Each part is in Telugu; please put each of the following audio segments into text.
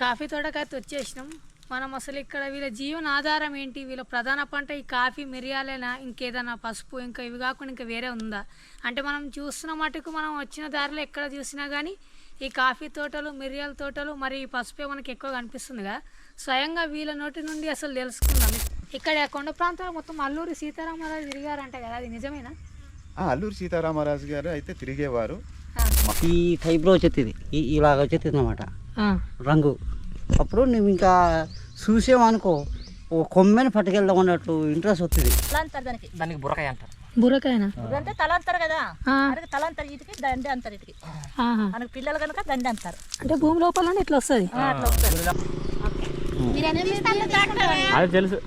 కాఫీ తోటకైతే వచ్చేసినాం. మనం అసలు ఇక్కడ వీళ్ళ జీవన ఆధారం ఏంటి? వీళ్ళ ప్రధాన పంట ఈ కాఫీ మిరియాలేనా? ఇంకేదైనా పసుపు ఇంకా ఇవి కాకుండా ఇంకా వేరే ఉందా? అంటే మనం చూస్తున్న మటుకు మనం వచ్చిన దారిలో ఎక్కడ చూసినా కానీ ఈ కాఫీ తోటలు మిరియాల తోటలు మరి ఈ పసుపే మనకి ఎక్కువ కనిపిస్తుంది కదా స్వయంగా వీళ్ళ నోటి నుండి అసలు తెలుసుకుందాం. ఇక్కడ కొండ ప్రాంతాలు మొత్తం అల్లూరి సీతారామరాజు తిరిగారంట కదా అది నిజమేనా? ఆ, అల్లూరి సీతారామరాజు గారు అయితే తిరిగేవారు. ఈ టైప్లో వచ్చేది ఇలాగ వచ్చేది అన్నమాట. ఆ, రంగు అప్పుడు నువ్వు ఇంకా చూసామనుకో ఓ కొమ్మని పట్టుకెళ్దాం అన్నట్టు ఇంట్రెస్ట్ వస్తుంది దానికి బుర్రకాయ అంటారు బుర్రకాయనా అంటే తల అంటారు కదా తల అంటారు ఇటుకి దండి అంటారు ఇటుకి. మనకి పిల్లలు కనుక దండి అంటారు అంటే భూమి లోపల ఇట్లా వస్తుంది అది తెలుసు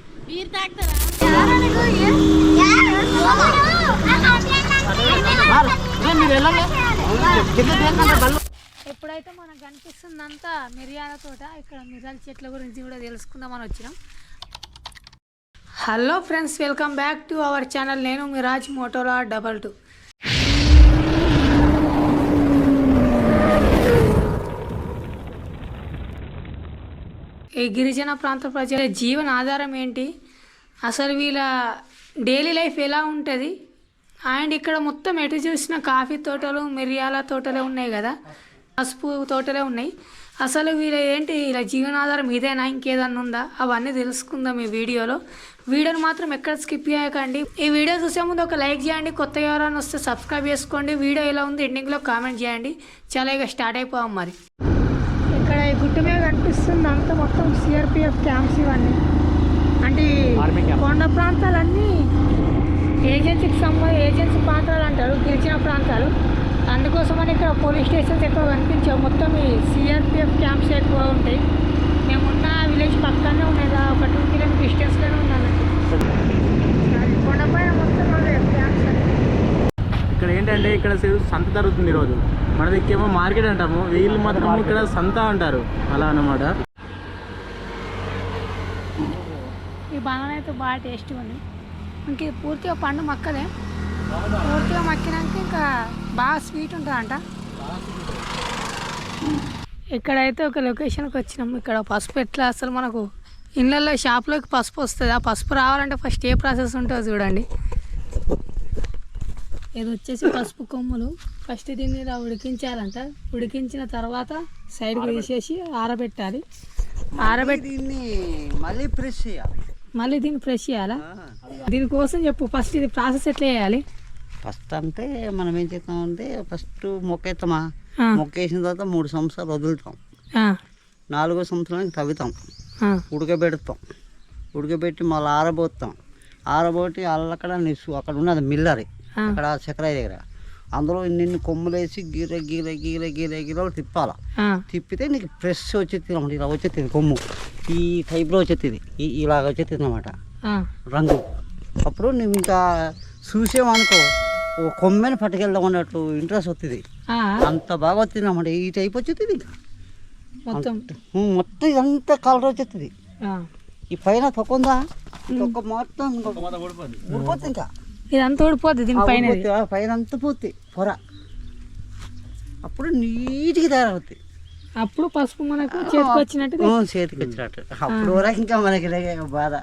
ఎప్పుడైతే మనకు కనిపిస్తుందంతా మిరియాల తోట ఇక్కడ మిరియాల చెట్ల గురించి కూడా తెలుసుకుందామని వచ్చినాం. Hello friends welcome back to our channel నేను మిరాజ్ మోటోలా డబల్ టూ ఈ గిరిజన ప్రాంత ప్రజల జీవన ఆధారం ఏంటి? అసలు వీళ్ళ డైలీ లైఫ్ ఎలా ఉంటుంది? అండ్ ఇక్కడ మొత్తం ఎటు చూసిన కాఫీ తోటలు మిరియాల తోటలే ఉన్నాయి కదా. పసుపు తోటలే ఉన్నాయి. అసలు వీళ్ళ ఏంటి? ఇలా జీవనాధారం ఇదేనా? ఇంకేదన్నా ఉందా? అవన్నీ తెలుసుకుందాం ఈ వీడియోలో. వీడియోని మాత్రం ఎక్కడ స్కిప్ చేయకండి. ఈ వీడియో చూసే ముందు ఒక లైక్ చేయండి. కొత్తగా ఎవరైనా వస్తే సబ్స్క్రైబ్ చేసుకోండి. వీడియో ఎలా ఉంది ఎండింగ్లో కామెంట్ చేయండి. చాలా ఇక స్టార్ట్ అయిపోవాలి మరి. ఇక్కడ ఈ గుట్టు మీద కనిపిస్తుంది. అంతా మొత్తం సిఆర్పిఎఫ్ క్యాంప్స్ ఇవన్నీ. అంటే. కొండ ప్రాంతాలన్నీ ఏజెన్సీకి సంబంధ ఏజెన్సీ ప్రాంతాలు అంటారు గిరిజన ప్రాంతాలు. అందుకోసమని ఇక్కడ పోలీస్ స్టేషన్స్ ఎక్కువ కనిపించావు. మొత్తం ఈ సిఆర్పిఎఫ్ క్యాంప్స్ ఎక్కువ ఉంటాయి. మేమున్న విలేజ్ పక్కనే ఉన్నాయి ఒక టూ కిలోమీటర్ డిస్టెన్స్లోనే ఉన్నానండి కొండపైన మొత్తం క్యాంప్స్ ఇక్కడ ఏంటంటే ఇక్కడ సంత జరుగుతుంది ఈరోజు మన దిక్కేమో మార్కెట్ అంటాము. వీళ్ళు మాత్రం ఇక్కడ సంత అంటారు. అలా అన్నమాట. ఈ బనానా అయితే బాగా టేస్టీగా ఉంది. ఇంక పూర్తిగా పండు మక్కదే. పూర్తిగా మక్కినాక ఇంకా బాగా స్వీట్ ఉంటుందంట. ఇక్కడైతే ఒక లొకేషన్కి వచ్చినాం. ఇక్కడ పసుపు ఎట్లా అసలు మనకు ఇళ్ళల్లో షాప్లోకి పసుపు వస్తుంది. ఆ పసుపు రావాలంటే ఫస్ట్ ఏ ప్రాసెస్ ఉంటుందో చూడండి. ఇది వచ్చేసి పసుపు కొమ్ములు. ఫస్ట్ దీన్ని ఇలా ఉడికించాలంట. ఉడికించిన తర్వాత సైడ్కి తీసేసి ఆరబెట్టాలి. ఆరబెట్టి దీన్ని మళ్ళీ ప్రెస్ చేయాలి. మళ్ళీ దీన్ని ఫ్రెష్ చేయాలా? దీనికోసం చెప్పు. ఫస్ట్ ఇది ప్రాసెస్ ఎట్లా చేయాలి? ఫస్ట్ అంటే మనం ఏం చేస్తామంటే ఫస్ట్ మొక్క ఎత్తామా ఆ, మొక్క వేసిన తర్వాత మూడు సంవత్సరాలు వదులుతాం. నాలుగో సంవత్సరానికి తవ్వుతాం. ఉడకబెడతాం. ఉడకబెట్టి మళ్ళీ ఆరబోతాం ఆరబోటి అల్లక్కడ నిసు అక్కడ ఉన్నది మిల్లరి. అక్కడ చక్రాయ దగ్గర. అందులో నిన్ను కొమ్ములేసి గీర గీర గీర గీర గీరలు తిప్పాల. తిప్పితే నీకు ఫ్రెష్ వచ్చేది అన్నమాట ఇలా వచ్చేది కొమ్ము. ఈ టైప్లో వచ్చేది ఈ ఇలాగ వచ్చేది అన్నమాట ఆ, రంగు. అప్పుడు నువ్వు ఇంకా చూసామనుకో ఓ కొమ్మని పట్టుకెళ్దాం అన్నట్టు ఇంట్రెస్ట్ వస్తుంది ఆ, అంత బాగా వచ్చింది అన్నమాట ఈ టైప్ వచ్చేది ఇంకా. మొత్తం. మొత్తం ఇదంతా కలర్ వచ్చేస్తుంది ఆ. ఈ పైన తొక్కుందా? తొక్క మొత్తం ఊడిపోతుంది ఇంకా. ఇదంతా ఊడిపోద్ది దీని పైన. పైన అంతా పోతుంది పొర. అప్పుడు నీట్గా తయారవుతుంది అప్పుడు పసుపు మనకు చేతికి వచ్చినట్టు చేతికి వచ్చినట్టు అప్పుడు వరకు ఇంకా మనకి బాధ.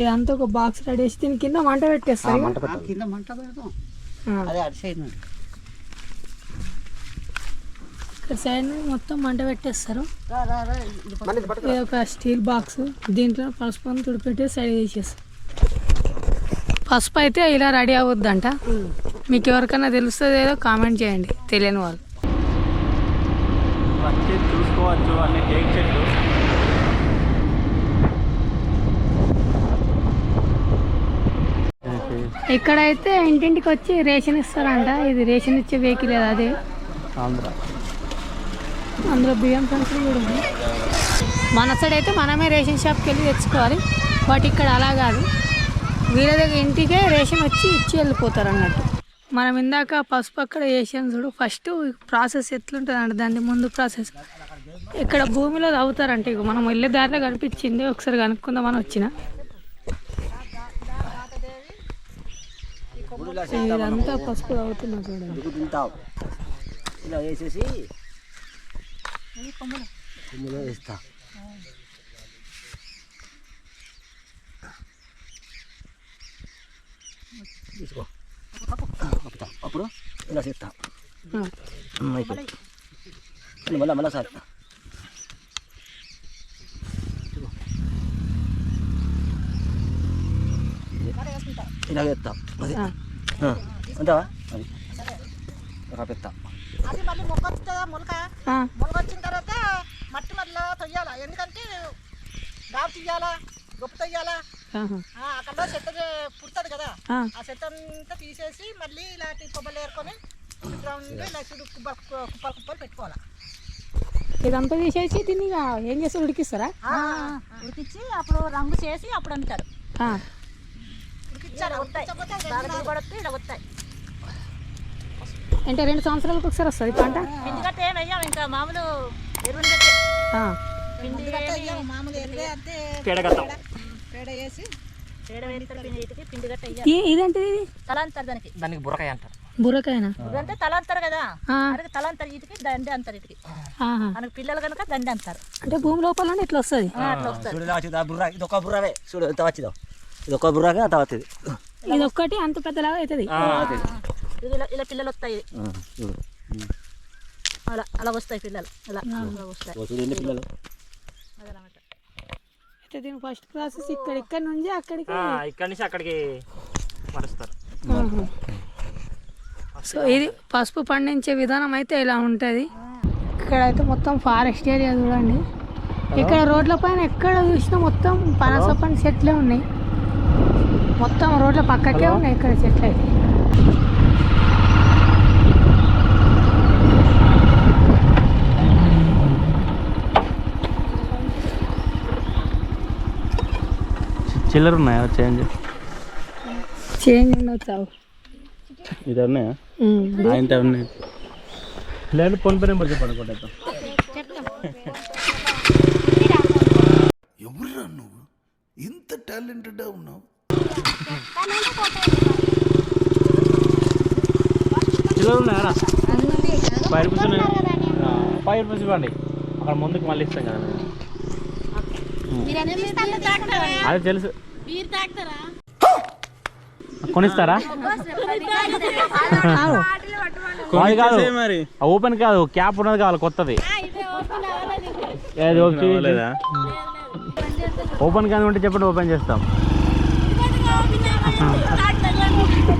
ఇదంతా ఒక బాక్స్ రెడీ చేసి దీని కింద మంట పెట్టేస్తారు. ఆ, కింద మంట పెడతాం. ఆ, అదే అటు సైడ్ నుండి. ఇక్కడ సైడ్ నుండి మొత్తం మంట పెట్టేస్తారు. ఇది ఒక స్టీల్ బాక్స్ దీంట్లో పసుపు అని తుడిపెట్టి సైడ్ చేసేస్తారు. పసుపు అయితే ఇలా రెడీ అవ్వద్దంట. మీకు ఎవరికైనా తెలుస్తుంది ఏదో కామెంట్ చేయండి. తెలియని వాళ్ళు. వచ్చి చూసుకోవచ్చు అన్ని టేక్ చెట్లు. ఇక్కడైతే ఇంటింటికి వచ్చి రేషన్ ఇస్తారంట. ఇది రేషన్ ఇచ్చే వెహికల్ అది అదే. ఆంధ్ర. అందులో బియ్యం సంచులు కూడా ఉంది మన సైడ్ అయితే మనమే రేషన్ షాప్కి వెళ్ళి తెచ్చుకోవాలి. బట్ ఇక్కడ అలా కాదు. వీళ్ళ దగ్గర ఇంటికే రేషన్ వచ్చి ఇచ్చి వెళ్ళిపోతారు అన్నట్టు. మనం ఇందాక పసుపు అక్కడ వేసాం చూడు. ఫస్ట్ ప్రాసెస్ ఎట్లుంటుంది అంటే దాని ముందు ప్రాసెస్ ఇక్కడ భూమిలో తవ్వుతారంట ఇక మనం వెళ్ళే దారిలో కనిపించింది. ఒకసారి కనుక్కుందామని వచ్చిన. ఇదంతా పసుపు తవ్వుతున్నా చూడండి ఉడుకు తింటావు ఇలా వేసేసి కొమ్ములో వేస్తా తీసుకో అప్పుతా అప్పుడు ఇలా చేస్తా అయిపోయి మళ్ళా మళ్ళా సార్ ఇలా చేస్తాం అది అది మళ్ళీ మొక్క వస్తుందా మొలక మొలక వచ్చిన తర్వాత మట్టి మళ్ళీ తొయ్యాలా ఎందుకంటే తీయాలా గొప్ప తొయ్యాలా అక్కడ పుడుతుంది కదా ఆ, అంతా తీసేసి మళ్ళీ ఇలాంటి కొబ్బలు ఏరుకొని గ్రౌండ్ ఇలా చుట్టూ కుప్ప కుప్పలు కుప్పలు పెట్టుకోవాలి ఇదంతా తీసేసి దీన్ని ఏం చేస్తారు ఉడికిస్తారా ఉడికిచ్చి అప్పుడు రంగు చేసి అప్పుడు అమ్ముతారు ఆ, ఉడికిచ్చారు వస్తాయి బాగా దిగుబడి వస్తే ఇలా వస్తాయి అంటే రెండు సంవత్సరాలకు ఒకసారి వస్తుంది పంట? ఇంకా మామూలు ఎరువుని గట్టే. ఆ, పిండి మామూలు ఎరువే అంతే పేడ వేసి పేడ వేస్తారు పిండి ఇటుకి పిండి గట్ట వెయ్యాలి ఈ- ఇదేంటిది ఇది? తల అంటారు దానికి. దానికి బుర్రకాయ అంటారు. బుర్రకాయనా ఇదంటే తల అంటారు కదా? తల అంటారు ఇటుకి దండి అంటారు ఇటుకి. మనకి పిల్లలు కనుక దండి అంటారు అంటే భూమి లోపల ఇట్లా వస్తుంది. అట్లా చూడు ఇది ఒక బుర్రవే. చూడు ఎంత వచ్చిందో. ఇది ఒక బుర్రగా అంత వచ్చింది ఇది ఒక్కటి అంత పెద్దలాగా అవుతుంది. ఇది ఇలా ఇలా పిల్లలు వస్తాయి. ఇది. చూడు. అలా అలా వస్తాయి పిల్లలు. అలా వస్తాయి. చూడు ఎన్ని పిల్లలు? అయితే దీని ఫస్ట్ ప్రాసెస్ ఇక్కడ ఇక్కడ నుంచి అక్కడికి ఇక్కడి నుంచి అక్కడికి మరుస్తారు. సో ఇది పసుపు పండించే విధానం అయితే ఇలా ఉంటుంది. ఇక్కడ అయితే మొత్తం ఫారెస్ట్ ఏరియా చూడండి. ఇక్కడ రోడ్ల పైన ఎక్కడ చూసినా మొత్తం పనస పండు చెట్లే ఉన్నాయి. మొత్తం రోడ్ల పక్కకే ఉన్నాయి ఇక్కడ చెట్లు అయితే. చిల్లర ఉన్నాయా? చేంజ్ చేంజ్ ఉండొచ్చు ఇది ఉన్నాయా? ఆయన ఉన్నాయి. లేదు ఫోన్ పే నెంబర్ చెప్పండి కొట్టేద్దాం ఎవరురా నువ్వు? ఇంత టాలెంటెడ్ ఉన్నావు? చిల్లర ఉన్నాయా ఫైవ్ రూపీస్ ఉన్నాయి ఫైవ్ రూపీస్ ఇవ్వండి. అక్కడ ముందుకు మళ్ళీ ఇస్తాం కదా. అది తెలుసు. కొనిస్తారా? అది కాదు. మరి. ఓపెన్ కాదు క్యాప్ ఉన్నది కావాలి కొత్తది. ఓపెన్ కాదు ఉంటే చెప్పండి ఓపెన్ చేస్తాం.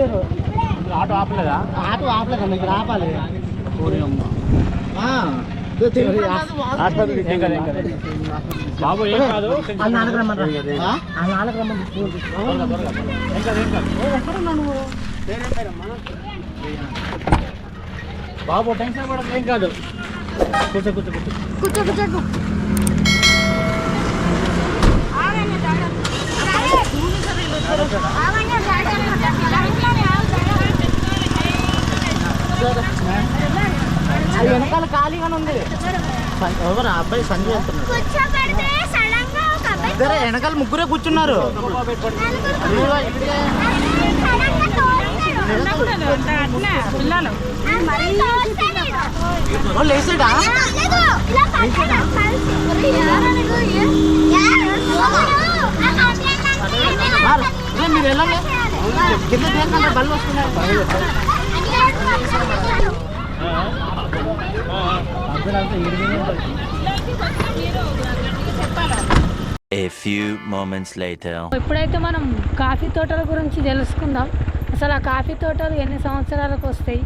చేశారు ఆటో ఆపలేదా? ఆటో ఆపలేదు? అన్న, ఇక్కడ ఆపాలి. బాబు ఏం కాదు? ఆ నాలుగు రమ్మని ఆ నాలుగు రమ్మని బాబు టెన్షన్ పడదు ఏం కాదు. కూర్చో కూర్చో కూర్చో. అది వెనకాల ఖాళీగానే ఉంది ఎవరు అబ్బాయి సంజయ్ వెళ్తున్నాడు ఇద్దరే వెనకాల ముగ్గురే కూర్చున్నారు. వాళ్ళు వేసాడా మీరు. వెళ్ళండి. కింద బల్లు వస్తున్నాయి. A few moments later. ఇప్పుడైతే మనం కాఫీ తోటల గురించి తెలుసుకుందాం. అసలు ఆ కాఫీ తోటలు ఎన్ని సంవత్సరాలకు వస్తాయి?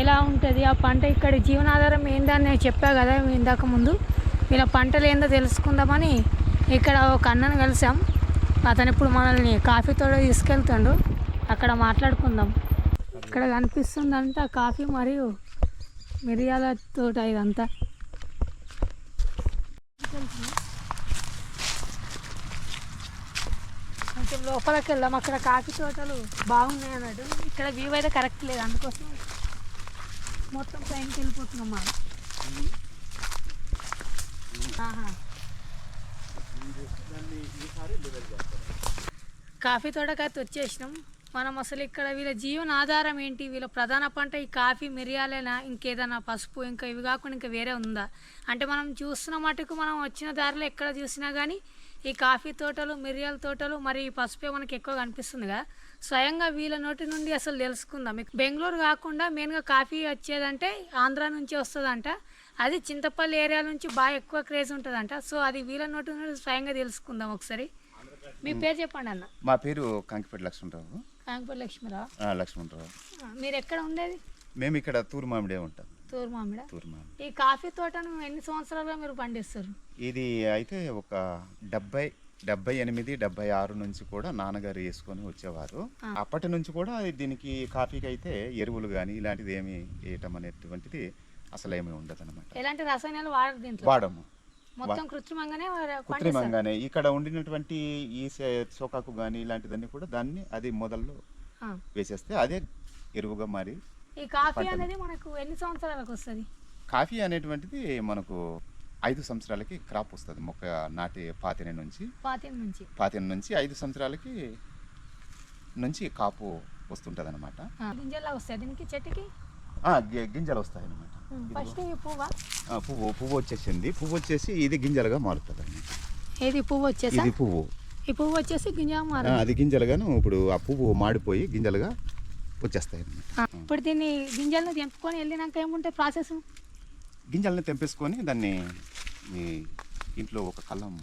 ఎలా ఉంటుంది? ఆ పంట ఇక్కడ జీవనాధారం ఏందని నేను చెప్పా కదా ఇందాక ముందు. వీళ్ళ పంటలు ఏందో తెలుసుకుందామని ఇక్కడ ఒక అన్నను కలిసాం. అతను ఇప్పుడు మనల్ని కాఫీ తోట తీసుకెళ్తుండు. అక్కడ మాట్లాడుకుందాం. ఇక్కడ కనిపిస్తుందంతా కాఫీ మరియు మిరియాల తోట ఇదంతా. కొంచెం లోపలికి వెళ్దాం అక్కడ కాఫీ తోటలు బాగున్నాయి అన్నట్టు. ఇక్కడ వ్యూ అయితే కరెక్ట్ లేదు అందుకోసం మొత్తం పైకి వెళ్ళిపోతున్నాం మనం. కాఫీ తోటకైతే వచ్చేసినాం. మనం అసలు ఇక్కడ వీళ్ళ జీవన ఆధారం ఏంటి? వీళ్ళ ప్రధాన పంట ఈ కాఫీ మిరియాలేనా? ఇంకేదైనా పసుపు ఇంకా ఇవి కాకుండా ఇంకా వేరే ఉందా? అంటే మనం చూస్తున్న మటుకు మనం వచ్చిన దారిలో ఎక్కడ చూసినా కానీ ఈ కాఫీ తోటలు మిరియాల తోటలు మరి ఈ పసుపే మనకి ఎక్కువ కనిపిస్తుందిగా. స్వయంగా వీళ్ళ నోటి నుండి అసలు తెలుసుకుందాం. మీకు బెంగళూరు కాకుండా మెయిన్గా కాఫీ వచ్చేదంటే ఆంధ్ర నుంచి వస్తుందంట. అది చింతపల్లి ఏరియా నుంచి బాగా ఎక్కువ క్రేజ్ ఉంటుందంట. సో అది వీళ్ళ నోటి నుండి స్వయంగా తెలుసుకుందాం ఒకసారి. మీ పేరు చెప్పండి అన్న. మా పేరు కంకిపేట లక్ష్మణరావు. కాంపూర్ లక్ష్మీరావు. లక్ష్మణరావు. మీరు ఎక్కడ ఉండేది? మేము ఇక్కడ తూరు మామిడే ఉంటాం. తూరు మామిడ తూరు మామిడి ఈ కాఫీ తోటను ఎన్ని సంవత్సరాలుగా మీరు పండిస్తారు? ఇది అయితే ఒక డెబ్బై డెబ్బై ఎనిమిది డెబ్బై ఆరు నుంచి కూడా నాన్నగారు వేసుకొని వచ్చేవారు. అప్పటి నుంచి కూడా దీనికి కాఫీకి అయితే ఎరువులు కానీ ఇలాంటిది ఏమి వేయటం అనేటువంటిది అసలు ఏమీ ఉండదు అనమాట ఎలాంటి రసాయనాలు వాడము. మొత్తం కృత్రిమంగానే కృత్రిమంగానే. ఇక్కడ ఉండినటువంటి ఈ సే- చోకాకు కానీ ఇలాంటిదన్నీ కూడా దాన్ని అది మొదల్లో. వేసేస్తే అదే ఎరువుగా మారి ఈ కాఫీ అనేది మనకు ఎన్ని సంవత్సరాలకు వస్తుంది? కాఫీ అనేటువంటిది మనకు ఐదు సంవత్సరాలకి క్రాప్ వస్తుంది మొక్క నాటి పాతిన నుంచి. పాతిన నుంచి. పాతిన నుంచి ఐదు సంవత్సరాలకి నుంచి కాపు వస్తుంటుంది అనమాట ఆ, గింజల్లా వస్తాయి? దీనికి చెట్టుకి? గింజలు వస్తాయి అనమాట ఫస్ట్ ఈ పువ్వా? పువ్వు పువ్వు వచ్చేసింది. పువ్వు వచ్చేసి ఇది గింజలుగా మారుతుంది ఏది పువ్వు వచ్చేసా? ఇది పువ్వు. ఈ పువ్వు వచ్చేసి గింజ మారు అది గింజలుగాను ఇప్పుడు ఆ పువ్వు మాడిపోయి గింజలుగా వచ్చేస్తాయి ఇప్పుడు దీన్ని గింజలను తెంపుకొని వెళ్ళినాక ఏముంటాయి ప్రాసెస్? గింజల్ని తెంపేసుకొని దాన్ని మీ ఇంట్లో ఒక కళ్ళం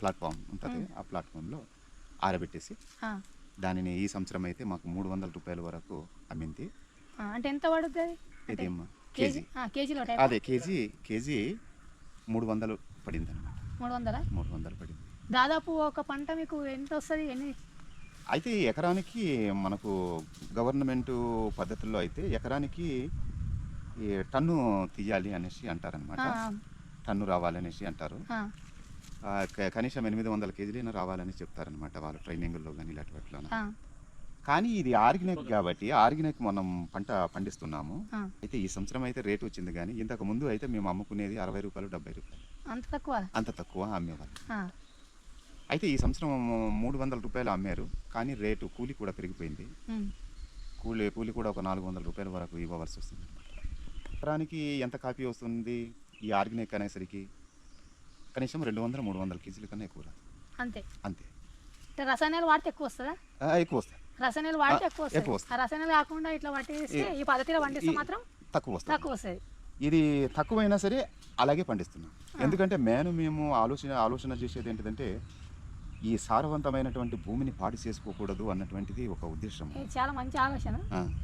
ప్లాట్ఫామ్ ఉంటుంది. ఆ ప్లాట్ఫామ్లో ఆరబెట్టేసి దానిని ఈ సంవత్సరం అయితే మాకు మూడు వందల రూపాయల వరకు అమ్మింది. అంటే ఎంత పడుతుంది ఇదేమ్మా కేజీ. కేజీలో అదే కేజీ కేజీ మూడు వందలు పడింది అనమాట మూడు వందల మూడు వందలు పడింది. దాదాపు ఒక పంట మీకు ఎంత వస్తుంది ఎన్ని? అయితే ఎకరానికి మనకు గవర్నమెంట్ పద్ధతుల్లో అయితే ఎకరానికి ఈ టన్ను తీయాలి అనేసి అంటారనమాట టన్ను రావాలనేసి అంటారు. కనీసం ఎనిమిది వందల కేజీలైనా రావాలని చెప్తారనమాట వాళ్ళు ట్రైనింగ్లో కానీ ఇలాంటి వాటిలో కానీ ఇది ఆర్గానిక్ కాబట్టి ఆర్గానిక్ మనం పంట పండిస్తున్నాము. అయితే ఈ సంవత్సరం అయితే రేటు వచ్చింది కానీ ఇంతకు ముందు అయితే మేము అమ్ముకునేది అరవై రూపాయలు డెబ్బై రూపాయలు. అంత తక్కువ? అంత తక్కువ అమ్మేవాళ్ళు. అయితే ఈ సంవత్సరం మూడు వందల రూపాయలు అమ్మారు కానీ రేటు కూలి కూడా పెరిగిపోయింది. కూలి కూలి కూడా ఒక నాలుగు వందల రూపాయల వరకు ఇవ్వవలసి వస్తుంది. ఎకరానికి ఎంత కాపీ వస్తుంది ఈ ఆర్గానిక్ అనేసరికి? కనీసం రెండు వందల మూడు వందల కేజీల కన్నా ఎక్కువ రాదు. అంతే. అంతే. రసాయనాలు వాడితే ఎక్కువ వస్తుందా? ఎక్కువ వస్తాయి. రసాయనాలు వాడితే ఎక్కువ వస్తుంది ఆ రసాయనాలు కాకుండా ఇట్లా పట్టేస్తే ఈ- పద్ధతిలో పండిస్తే మాత్రం తక్కువ వస్తాయి. తక్కువ వస్తుంది ఇది తక్కువైనా సరే అలాగే పండిస్తున్నాం. ఎందుకంటే మేను మేము ఆలోచన ఆలోచన చేసేది ఏంటిదంటే ఈ సారవంతమైనటువంటి భూమిని పాడు చేసుకోకూడదు అన్నటువంటిది ఒక ఉద్దేశం చాలా మంచి ఆలోచన.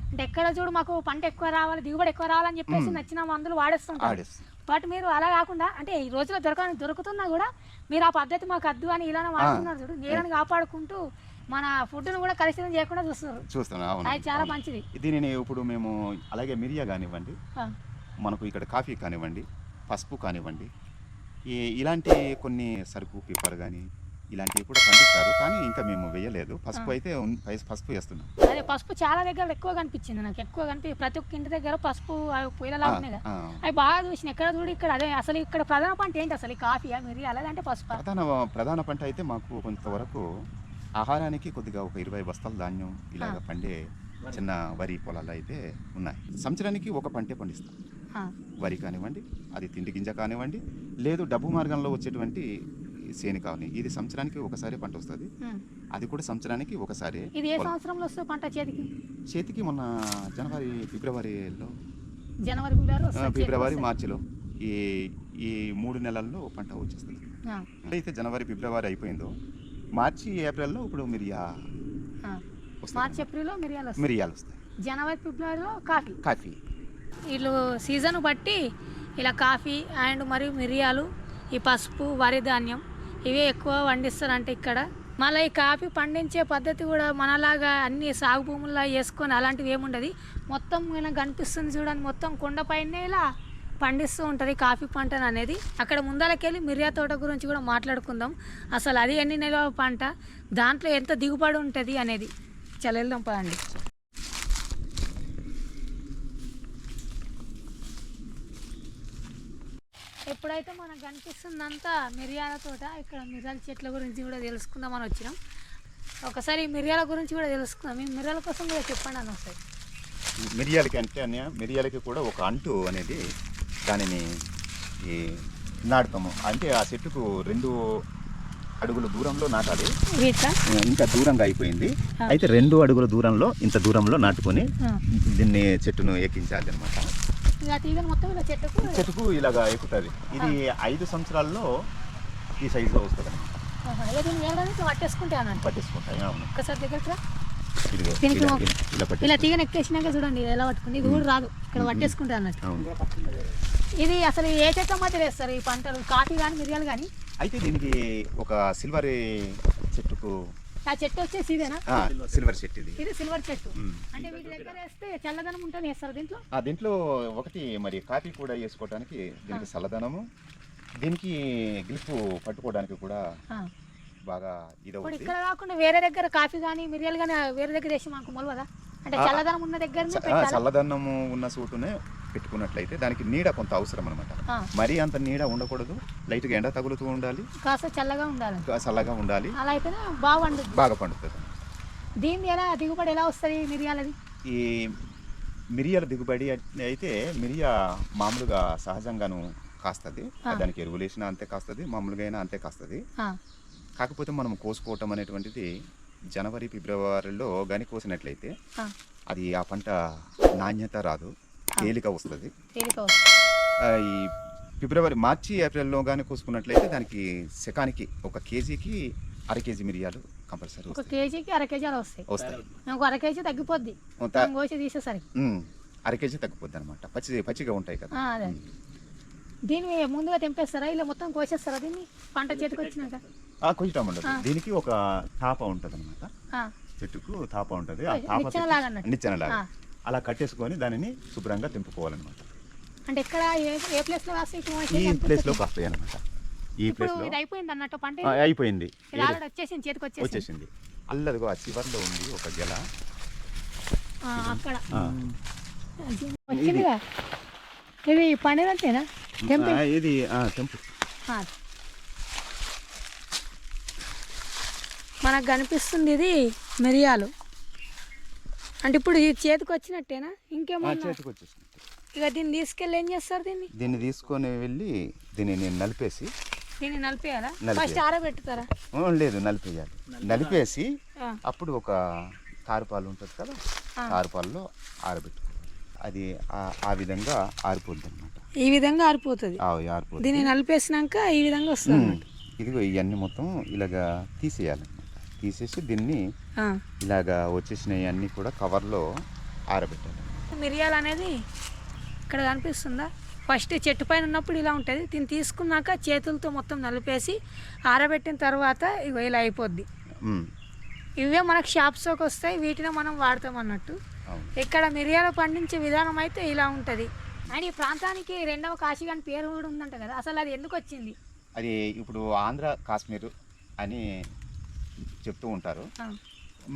అంటే ఎక్కడ చూడు మాకు పంట ఎక్కువ రావాలి దిగుబడి ఎక్కువ రావాలని చెప్పేసి. నచ్చిన మందులు వాడేస్తుంటారు బట్ మీరు అలా కాకుండా అంటే ఈ రోజులో దొరక దొరుకుతున్నా కూడా మీరు ఆ పద్ధతి మాకు వద్దు అని ఇలానే వాడుతున్నారు చూడు. నీళ్ళని కాపాడుకుంటూ మన ఫుడ్ను కూడా కలుషితం చేయకుండా చూస్తున్నారు. చూస్తాను అవును అది చాలా. మంచిది. దీనిని ఇప్పుడు మేము అలాగే మిరియా కానివ్వండి మనకు ఇక్కడ కాఫీ కానివ్వండి పసుపు కానివ్వండి ఈ ఇలాంటి కొన్ని సరుకు పేపర్ కానీ ఇలాంటివి కూడా పండిస్తారు. కానీ ఇంకా మేము వేయలేదు. పసుపు అయితే పసుపు వేస్తున్నాం. అదే పసుపు చాలా దగ్గర ఎక్కువ కనిపించింది నాకు. ఎక్కువ కనిపి ప్రతి ఒక్క ఇంటి దగ్గర పసుపు అవి పొయ్యిలా ఆ, ఉన్నాయి కదా. అవి బాగా చూసిన ఎక్కడ చూడు ఇక్కడ అదే అసలు ఇక్కడ ప్రధాన పంట ఏంటి అసలు ఈ కాఫీయా మిరియాల లేదంటే పసుపు? ప్రధాన ప్రధాన పంట అయితే మాకు కొంతవరకు ఆహారానికి కొద్దిగా ఒక ఇరవై బస్తాల ధాన్యం ఇలాగ పండే చిన్న వరి పొలాలు అయితే ఉన్నాయి. సంవత్సరానికి ఒక పంటే పండిస్తాం. వరి కానివ్వండి అది తిండి గింజ కానివ్వండి లేదు డబ్బు మార్గంలో వచ్చేటువంటి సేని కావాలి. ఇది సంవత్సరానికి ఒకసారి పంట వస్తుంది. అది కూడా సంవత్సరానికి ఒకసారి ఇది ఏ సంవత్సరంలో వస్తుంది పంట? చేతికి? చేతికి మొన్న జనవరి ఫిబ్రవరిలో జనవరి ఫిబ్రవరి. మార్చిలో. ఈ ఈ మూడు నెలల్లో పంట వచ్చేస్తుంది. అయితే జనవరి ఫిబ్రవరి అయిపోయిందో మార్చి ఏప్రిల్లో ఇప్పుడు మిరియా మార్చి ఏప్రిల్లో మిరియాలు మిరియాలు వస్తాయి. జనవరి ఫిబ్రవరిలో కాఫీ. కాఫీ. వీళ్ళు సీజన్ బట్టి ఇలా కాఫీ అండ్ మరియు మిరియాలు ఈ పసుపు వరి ధాన్యం ఇవే ఎక్కువ పండిస్తారంటే ఇక్కడ. మళ్ళీ ఈ కాఫీ పండించే పద్ధతి కూడా మనలాగా అన్ని సాగు భూముల్లో వేసుకొని అలాంటివి ఏముండదు. మొత్తం కనిపిస్తుంది చూడండి మొత్తం కొండపైనే ఇలా పండిస్తూ ఉంటుంది కాఫీ పంట అనేది. అక్కడ ముందరకెళ్ళి మిరియా తోట గురించి కూడా మాట్లాడుకుందాం. అసలు అది ఎన్ని నెలల పంట? దాంట్లో ఎంత దిగుబడి ఉంటుంది అనేది. చాలా వెళ్దాం పదండి. ఎప్పుడైతే మనకు కనిపిస్తుందంతా మిరియాల తోట ఇక్కడ మిరియాల చెట్ల గురించి కూడా తెలుసుకుందామని వచ్చినాం. ఒకసారి మిరియాల గురించి కూడా తెలుసుకుందాం. ఈ మిరియాల కోసం కూడా చెప్పండి అని వస్తాయి మిరియాలకి అంటే అన్నయ్య మిరియాలకి కూడా ఒక అంటు అనేది దానిని ఈ నాటుతాము. అంటే ఆ చెట్టుకు రెండు అడుగుల దూరంలో నాటాలి. ఇంకా దూరంగా అయిపోయింది. అయితే రెండు అడుగుల దూరంలో ఇంత దూరంలో నాటుకొని దీన్ని చెట్టును ఎక్కించాలి అనమాట చెట్టుకు ఇలాగా ఎక్కుతుంది. ఇది ఐదు సంవత్సరాల్లో ఈ సైజులో వస్తుంది ఇలా- ఒక- ఇలా- ఇలా ఇలా పట్టేసుకుంటాయి తీగను ఎక్కేసినాక చూడండి ఎలా పట్టుకుంది. ఇది కూడా రాదు. ఇక్కడ పట్టేసుకుంటే అన్నట్టు. ఇది అసలు ఏ చెట్ల మధ్య వేస్తారు ఈ పంటలు కాఫీ కానీ మిరియాలు కానీ అయితే దీనికి ఒక సిల్వర్ చెట్టుకు ఆ చెట్టు వచ్చేసి ఇదేనా? సిల్వర్ చెట్టు ఇది. ఇది సిల్వర్ చెట్టు. అంటే వీటి దగ్గర వేస్తే చల్లదనం ఉంటుంది వేస్తారు దీంట్లో? ఆ దీంట్లో ఒకటి మరి కాఫీ కూడా వేసుకోవడానికి దీనికి చల్లదనము. దీనికి గిలుపు పట్టుకోవడానికి కూడా. బాగా ఇప్పుడు ఇదవుతుంది ఇక్కడ కాకుండా వేరే దగ్గర కాఫీ కానీ మిరియాలు కానీ వేరే దగ్గర వేసి మాకు మొలవదా? అంటే చల్లదనం ఉన్న దగ్గర చ- ఆ, చల్లదనము ఉన్న చోటునే పెట్టుకున్నట్లయితే దానికి నీడ కొంత అవసరం అనమాట. మరీ అంత నీడ ఉండకూడదు. లైట్గా ఎండ తగులుతూ ఉండాలి. కాస్త చల్లగా ఉండాలి. చల్లగా ఉండాలి. అలా అయితేనే బాగుండు బాగా పండుతుంది. దీన్ని ఎలా దిగుబడి ఎలా వస్తుంది మిరియాలది? ఈ మిరియాల దిగుబడి అయితే మిరియా మామూలుగా సహజంగాను కాస్తుంది. దానికి ఎరువులు వేసినా అంతే కాస్తుంది మామూలుగా అయినా అంతే కాస్తుంది. కాకపోతే మనం కోసుకోవటం అనేటువంటిది జనవరి ఫిబ్రవరిలో కానీ కోసినట్లయితే అది ఆ పంట నాణ్యత రాదు. తేలిక వస్తుంది. తేలిక ఈ ఫిబ్రవరి మార్చి ఏప్రిల్లో కానీ కోసుకున్నట్లయితే దానికి శకానికి ఒక కేజీకి అర కేజీ మిరియాలు కంపల్సరీ ఒక కేజీకి అర కేజీ అలా వస్తాయి. వస్తాయి. ఇంకో అర కేజీ తగ్గిపోద్ది. కోసి తీసేసరికి. అర కేజీ తగ్గిపోద్ది అనమాట పచ్చి పచ్చిగా ఉంటాయి కదా. దీన్ని ముందుగా తెంపేస్తారా? ఇలా మొత్తం కోసేస్తారా దీన్ని? పంట చేతికి వచ్చినాక? కొంచెం ఉండదు దీనికి ఒక తాప ఉంటుంది అనమాట చెట్టుకు తాప ఉంటుంది. నిచ్చెనలాగా. అలా కట్టేసుకొని దానిని శుభ్రంగా తెంపుకోవాలన్నమాట. అంటే ఇక్కడ ఏ ఏ ప్లేస్లో ఈ. ప్లేస్లో కాస్తాయి అనమాట ఈ ప్లేస్లో ఇది అయిపోయింది అన్నట్టు పంట అయిపోయింది. వచ్చేసింది చేతికి వచ్చేసింది. వచ్చేసింది. అల్లదిగో ఆ చివర్లో ఉంది ఒక గెల. అక్కడ. వచ్చిందిగా ఇది పండినట్టేనా తెంపి. ఆ, ఇది ఆ. మనకు కనిపిస్తుంది ఇది మిరియాలు. అంటే ఇప్పుడు ఇది చేతికి వచ్చినట్టేనా? ఆ, ఇంకేమన్నా చేతికి వచ్చేసింది. ఇక దీన్ని తీసుకెళ్ళి ఏం చేస్తారు దీన్ని? దీన్ని తీసుకొని వెళ్ళి దీన్ని నేను నలిపేసి దీన్ని నలిపేయాలా. ఫస్ట్ ఆరబెట్టుతారా? లేదు నలిపేయాలి. నలిపేసి. అప్పుడు ఒక తారుపాలు ఉంటుంది కదా. తారుపాల్లో ఆరబెట్టుకోవాలి. అది ఆ- విధంగా ఆరిపోద్ది అనమాట ఈ విధంగా ఆరిపోతుంది. ఆరిపోద్ది. దీన్ని నలిపేసినాక ఈ విధంగా వస్తుంది. ఇదిగో ఇవన్నీ మొత్తం ఇలాగా తీసేయాలన్నమాట తీసేసి దీన్ని. ఇలాగా వచ్చేసినవి అన్నీ కూడా కవర్లో ఆరబెట్టాలి. మిరియాలు అనేది ఇక్కడ కనిపిస్తుందా? ఫస్ట్ చెట్టు పైన ఉన్నప్పుడు ఇలా ఉంటుంది. దీన్ని తీసుకున్నాక చేతులతో మొత్తం నలిపేసి ఆరబెట్టిన తర్వాత ఇగో ఇలా అయిపోద్ది. ఇవే మనకు షాప్స్లోకి వస్తాయి. వీటిని మనం వాడతాం అన్నట్టు. ఇక్కడ మిరియాలు పండించే విధానం అయితే ఇలా ఉంటుంది. అండ్ ఈ ప్రాంతానికి రెండవ కాశీ అని పేరు కూడా ఉందంట కదా. అసలు అది ఎందుకు వచ్చింది? అది ఇప్పుడు ఆంధ్ర కాశ్మీర్ అని చెప్తూ ఉంటారు.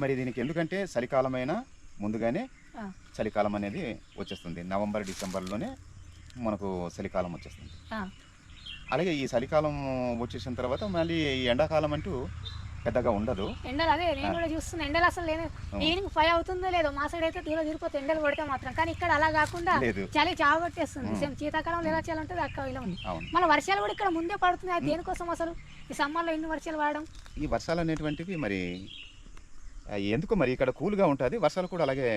మరి దీనికి ఎందుకంటే చలికాలమైన ముందుగానే చలికాలం అనేది వచ్చేస్తుంది. నవంబర్ డిసెంబర్లోనే మనకు చలికాలం వచ్చేస్తుంది. అలాగే ఈ చలికాలం వచ్చేసిన తర్వాత మళ్ళీ ఈ ఎండాకాలం అంటూ పెద్దగా ఉండదు. ఎండలు అదే నేను కూడా చూస్తున్నా ఎండలు అసలు లేదు ఈవినింగ్ ఫైవ్ అవుతుందో లేదో మా సైడ్ అయితే దూరం తిరిగిపోతే ఎండలు కొడితే మాత్రం. కానీ ఇక్కడ అలా కాకుండా. చలి చావగొట్టేస్తుంది సేమ్ శీతాకాలంలో ఎలా చాలా ఉంటుంది అక్క ఇలా ఉంది. మళ్ళీ వర్షాలు కూడా ఇక్కడ ముందే పడుతున్నాయి. అది దేనికోసం అసలు? ఈ సమ్మర్లో ఎన్ని వర్షాలు పడడం ఈ వర్షాలు అనేటువంటివి మరి ఎందుకు మరి ఇక్కడ కూల్గా ఉంటుంది? వర్షాలు కూడా అలాగే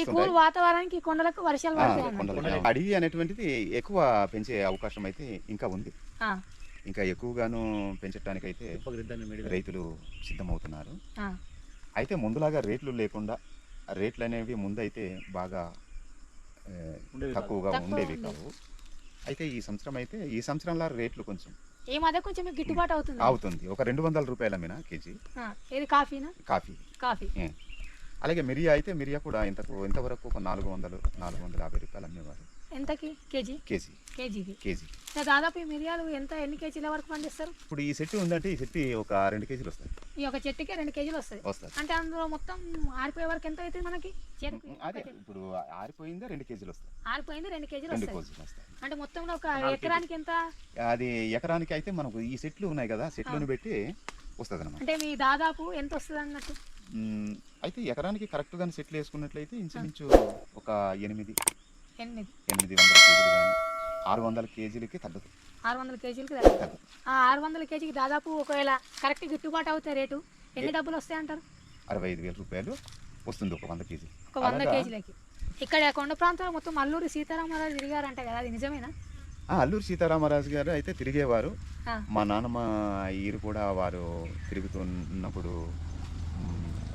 ఈ కూల్ వాతావరణానికి కొండలకు వర్షాలు పడతాయి. అడవి అనేటువంటిది ఎక్కువ పెంచే అవకాశం అయితే ఇంకా ఉంది. ఇంకా ఎక్కువగాను పెంచడానికైతే రైతులు సిద్ధమవుతున్నారు. ఆ, అయితే ముందులాగా రేట్లు లేకుండా రేట్లు అనేవి ముందైతే బాగా తక్కువగా తక్కువ ఉండేవి. కావు. అయితే ఈ సంవత్సరం అయితే ఈ సంవత్సరంలో రేట్లు కొంచెం కొంచెం గిట్టుబాటు అవుతుంది. అవుతుంది. ఒక రెండు వందల రూపాయల మీద కేజీ? ఆ, ఇది కాఫీనా? కాఫీ. కాఫీ. అలాగే మిరియా అయితే మిరియా కూడా ఇంతకు ఇంతవరకు ఒక నాలుగు వందలు నాలుగు వందల యాభై రూపాయలు అమ్మేవారు. ఎంతకి? కేజీ? కేజీ. కేజీకి? కేజీ. దాదాపు ఈ మిరియాలు ఎంత ఎన్ని కేజీల వరకు పండిస్తారు ఇప్పుడు ఈ సెట్ ఉందంటే ఈ సెట్ ఒక రెండు కేజీలు వస్తాయి. ఈ ఒక చెట్టుకి రెండు కేజీలు వస్తాయి. వస్తాయి. అంటే అందులో మొత్తం ఆరిపోయే వరకు ఎంత అవుతుంది మనకి? అదే. ఇప్పుడు ఆరిపోయిందే రెండు కేజీలు వస్తాయి. ఆరిపోయింది రెండు కేజీలు వస్తాయి. అంటే మొత్తం ఒక ఎకరానికి ఎంత? అది ఎకరానికి అయితే మనకు ఈ సెట్లు ఉన్నాయి కదా సెట్లను పెట్టి వస్తుంది అనమాట అంటే మీ దాదాపు ఎంత వస్తుంది అన్నట్టు? అయితే ఎకరానికి కరెక్ట్గా సెట్లు వేసుకున్నట్లయితే ఇంచుమించు ఒక ఎనిమిది ఎనిమిది. ఎనిమిది వందల కేజీలు కానీ ఆరు వందల కేజీలకి తగ్గదు. ఆరు వందల కేజీలకి తగ్గుతుంది. ఆ ఆరు వందల కేజీకి దాదాపు ఒకవేళ కరెక్ట్ గిట్టుబాటు అవుతాయి రేటు ఎన్ని డబ్బులు వస్తాయి అంటారు? అరవై ఐదు వేల రూపాయలు వస్తుంది ఒక వంద కేజీ ఒక వంద కేజీలకి. ఇక్కడ కొండ ప్రాంతంలో మొత్తం అల్లూరి సీతారామరాజు తిరిగారంట కదా అది నిజమేనా? అల్లూరి సీతారామరాజు గారు అయితే తిరిగేవారు. మా నాన్నమ్మ ఈరు కూడా వారు తిరుగుతున్నప్పుడు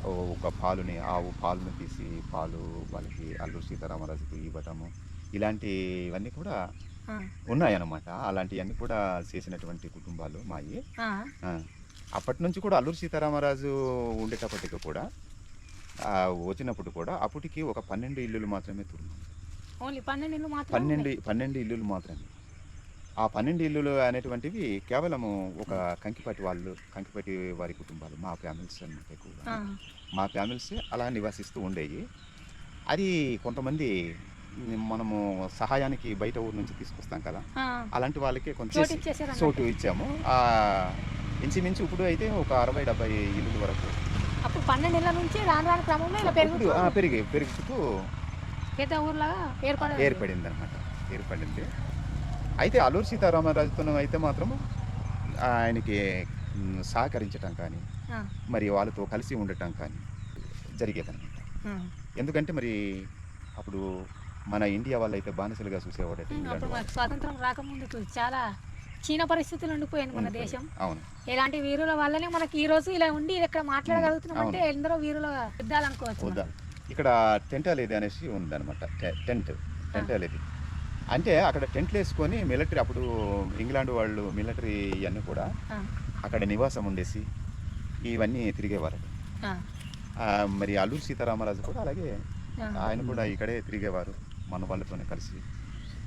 ఒక పాలుని ఆవు పాలుని తీసి పాలు వాళ్ళకి అల్లూరి సీతారామరాజుకి ఇవ్వటము ఇలాంటివన్నీ కూడా ఉన్నాయన్నమాట. అలాంటివన్నీ కూడా చేసినటువంటి కుటుంబాలు మాయి. అప్పటి నుంచి కూడా అల్లూరి సీతారామరాజు ఉండేటప్పటికి కూడా వచ్చినప్పుడు కూడా అప్పటికి ఒక పన్నెండు ఇల్లులు మాత్రమే తురుము పన్నెండు పన్నెండు పన్నెండు ఇల్లులు మాత్రమే. ఆ పన్నెండు ఇల్లులు అనేటువంటివి కేవలము ఒక కంకిపట్టి వాళ్ళు కంకిపట్టి వారి కుటుంబాలు మా ఫ్యామిలీస్ అన్నమాట ఎక్కువగా మా ఫ్యామిలీస్ అలా నివసిస్తూ ఉండేవి. అది కొంతమంది మనము సహాయానికి బయట ఊరు నుంచి తీసుకొస్తాం కదా అలాంటి వాళ్ళకి కొంచెం చోటు ఇచ్చాము. ఆ, ఇంచుమించు ఇప్పుడు అయితే ఒక అరవై డెబ్బై ఇల్లుల వరకు. అప్పుడు నుంచి రాను రాను క్రమంలో ఇలా ఇప్పుడు పెరుగుతూ ఆ, పెరిగి పెరుగుతూ పెద్ద ఊర్లాగా ఏర్పడ ఏర్పడింది. అనమాట ఏర్పడింది. అయితే అల్లూరు సీతారామరాజుతో అయితే మాత్రము ఆయనకి సహకరించటం కానీ మరి వాళ్ళతో కలిసి ఉండటం కానీ జరిగేదన్నమాట. ఎందుకంటే మరి అప్పుడు మన ఇండియా వాళ్ళు అయితే బానిసలుగా చూసేవాడట. మనకు స్వాతంత్రం రాకముందు చాలా చీన పరిస్థితులు ఉండిపోయింది మన దేశం. అవును. ఇలాంటి వీరుల వల్లనే మనకి ఈ రోజు ఇలా ఉండి ఇక్కడ మాట్లాడగలుగుతున్నాం అంటే ఎందరో వీరుల యుద్ధాలు అనుకోవచ్చు ఇక్కడ టెంట్ అనేది అనేసి ఉందన్నమాట. టెంట్. టెంట్ అనేది. అంటే అక్కడ టెంట్లు వేసుకొని మిలిటరీ అప్పుడు ఇంగ్లాండ్ వాళ్ళు మిలిటరీ ఇవన్నీ కూడా అక్కడ నివాసం ఉండేసి ఇవన్నీ తిరిగేవారు మరి అల్లూరు సీతారామరాజు కూడా అలాగే. ఆయన కూడా ఇక్కడే తిరిగేవారు మన వాళ్ళతోనే కలిసి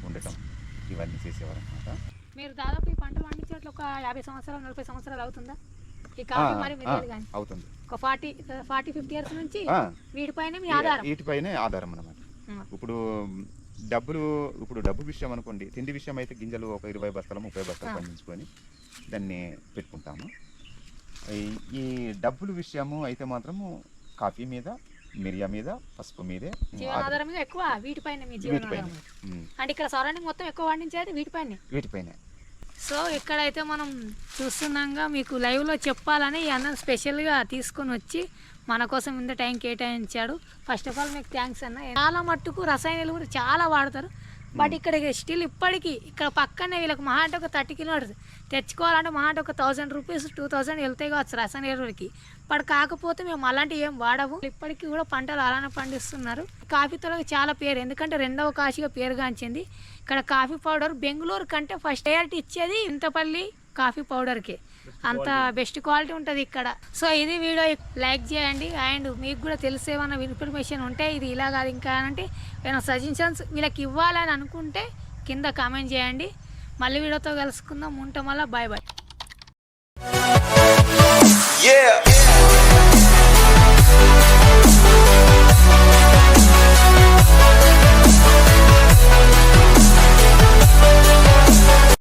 ఉండటం ఇవన్నీ చేసేవారు అనమాట మీరు దాదాపు ఈ పంటలు పండించేట్లు ఒక యాభై సంవత్సరాలు నలభై సంవత్సరాలు అవుతుందా? అవుతుంది. ఒక ఫార్టీ ఫార్టీ ఫిఫ్టీ ఇయర్స్ నుంచి వీటిపైనే మీ ఆధారం. వీటిపైనే ఆధారం అన్నమాట. ఆ. ఇప్పుడు డబ్బులు ఇప్పుడు డబ్బు విషయం అనుకోండి తిండి విషయం అయితే గింజలు ఒక ఇరవై బస్తాలు ముప్పై బస్తాలు. పండించుకొని దాన్ని పెట్టుకుంటాము. ఈ- డబ్బుల విషయము అయితే మాత్రము కాఫీ మీద మిరియా మీద పసుపు మీదే జీవనాధారం మీద ఎక్కువ వీటిపైన వీటిపైన. అంటే ఇక్కడ సరౌండింగ్ మొత్తం ఎక్కువ పండించేది వీటిపైనే? వీటిపైనే. సో ఇక్కడైతే మనం చూస్తున్నాగా మీకు లైవ్లో చెప్పాలని ఈ అన్న స్పెషల్గా తీసుకొని వచ్చి మన కోసం ఇంత టైం కేటాయించాడు. ఫస్ట్ ఆఫ్ ఆల్ మీకు థ్యాంక్స్ అన్న. చాలా మట్టుకు రసాయనాలు కూడా చాలా వాడతారు. బట్ ఇక్కడ స్టిల్ ఇప్పటికీ ఇక్కడ పక్కనే వీళ్ళకి మహా అంటే ఒక థర్టీ కిలోమీటర్స్. తెచ్చుకోవాలంటే మహా అంటే ఒక థౌసండ్ రూపీస్ టూ థౌసండ్ వెళ్తాయి కావచ్చు రసాయన ఎరువులకి. బట్ కాకపోతే మేము అలాంటివి ఏం వాడము. ఇప్పటికీ కూడా పంటలు అలానే పండిస్తున్నారు. కాఫీ తోటకి చాలా పేరు. ఎందుకంటే రెండవ కాశీగా పేరుగాంచింది. ఇక్కడ కాఫీ పౌడర్ బెంగళూరు కంటే ఫస్ట్ ప్రయారిటీ ఇచ్చేది ఇంతపల్లి కాఫీ పౌడర్కే. అంత బెస్ట్ క్వాలిటీ ఉంటుంది ఇక్కడ. సో ఇది వీడియో లైక్ చేయండి. అండ్ మీకు కూడా తెలిసేమన్నా ఇన్ఫర్మేషన్ ఉంటే ఇది ఇలా కాదు ఇంకా అంటే ఏమైనా సజెషన్స్ వీళ్ళకి ఇవ్వాలని అనుకుంటే కింద కామెంట్ చేయండి. మళ్ళీ వీడియోతో కలుసుకుందాం. ఉంటాం వల్ల బాయ్ బాయ్ Yeah!